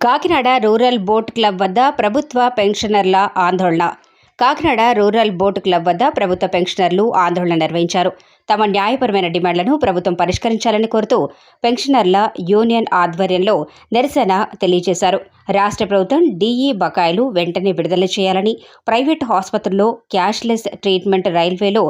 Kakinada rural boat club వద్ద ప్రభుత్వ పెన్షనర్ల ఆందోళన. కాకినాడ రూరల్ బోట్ క్లబ్ వద్ద ప్రభుత్వ పెన్షనర్లు ఆందోళన నిర్వహించారు. తమ న్యాయపరమైన డిమాండ్లను ప్రభుత్వం పరిష్కరించాలని కోరుతూ పెన్షనర్ల యూనియన్ ఆధ్వర్యంలో నిరసన తెలియజేశారు. రాష్ట్ర ప్రభుత్వం డీఈ బకాయిలు వెంటనే విడుదల చేయాలని ప్రైవేట్ ఆసుపత్రుల్లో క్యాష్లెస్ ట్రీట్మెంట్ రైల్వేలో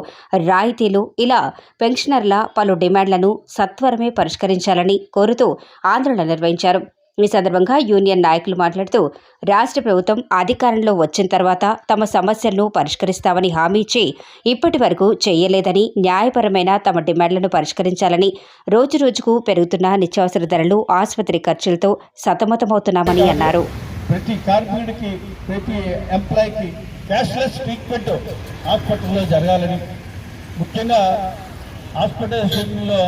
రాయితీలు ఇలా పెన్షనర్ల పలు డిమాండ్లను సత్వరమే పరిష్కరించాలని కోరుతూ ఆందోళన నిర్వహించారు. ఈ సందర్భంగా యూనియన్ నాయకులు మాట్లాడుతూ రాష్ట్ర ప్రభుత్వం అధికారంలో వచ్చిన తర్వాత తమ సమస్యలను పరిష్కరిస్తామని హామీ ఇచ్చి ఇప్పటి వరకు చేయలేదని న్యాయపరమైన తమ డిమాండ్లను పరిష్కరించాలని రోజురోజుకు పెరుగుతున్న నిత్యావసర ధరలు ఆసుపత్రి ఖర్చులతో సతమతమవుతున్నామని అన్నారు. ప్రతి కార్మికుడికి ప్రతి ఎంప్లాయీకి క్యాష్లెస్ ట్రీట్మెంట్ హాస్పిటల్లో జరగాలని ముఖ్యంగా హాస్పిటల్లో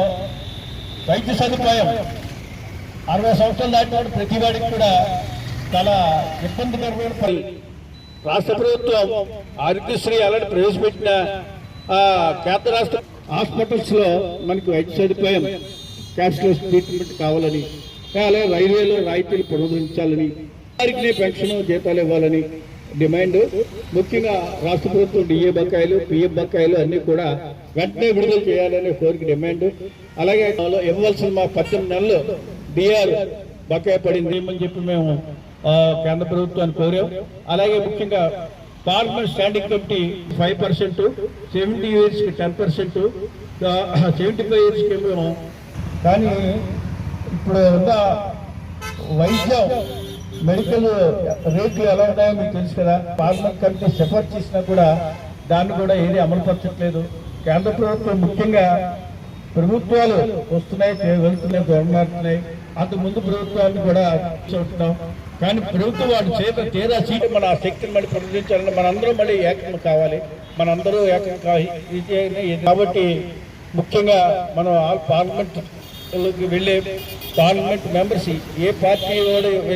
వైద్య సదుపాయం అరవై సంవత్సరాలు దాటిన ప్రతి వాడికి కూడా చాలా ఇబ్బందికరమైన పని. రాష్ట్ర ప్రభుత్వం ఆరోగ్యశ్రీ అలాంటి ప్రవేశపెట్టిన కేంద్ర రాష్ట్ర హాస్పిటల్స్లో మనకి వైద్య సదుపాయం క్యాష్లెస్ ట్రీట్మెంట్ కావాలని అలాగే రైల్వేలో రాయితీలు పునరుద్ధరించాలని వారికి పెన్షన్ జీతాలు ఇవ్వాలని డిమాండ్. ముఖ్యంగా రాష్ట్ర ప్రభుత్వం డిఏ బకాయిలు పిఎఫ్ బకాయిలు అన్ని కూడా వెంటనే విడుదల చేయాలని కోరిక డిమాండ్. అలాగే ఇవ్వాల్సిన మా పద్దెనిమిది నెలలు డిఆర్ బకాయి పడింది. అని చెప్పి మేము కేంద్ర ప్రభుత్వాన్ని కోరాం. అలాగే ముఖ్యంగా Parliament standing committee five percent seventy ఇయర్స్కి టెన్ పర్సెంట్ సెవెంటీ ఫైవ్ ఇయర్స్కి మేము కానీ ఇప్పుడు ఉన్న వైద్యం మెడికల్ రేట్లు ఎలా ఉన్నాయో మీకు తెలుసు కదా. పార్లమెంట్ కమిటీ సిఫార్సు చేసినా కూడా దాన్ని కూడా ఏది అమలుపరచట్లేదు. కేంద్ర ప్రభుత్వం ముఖ్యంగా ప్రభుత్వాలు వస్తున్నాయి వెళ్తున్నాయి గవర్నమెంటున్నాయి అంతకు ముందు ప్రభుత్వాన్ని కూడా చూస్తున్నాం కానీ ప్రభుత్వం వాటి చేత తీరా సీటు మన శక్తిని మళ్ళీ ప్రదర్శించాలని మనందరూ మళ్ళీ ఏకం కావాలి. మనందరూ ఏకం కావాలి ఇది- కాబట్టి ముఖ్యంగా మనం ఆల్ పార్లమెంట్ వెళ్ళే పార్లమెంట్ మెంబర్స్ ఏ పార్టీ వాడు వెళ్ళి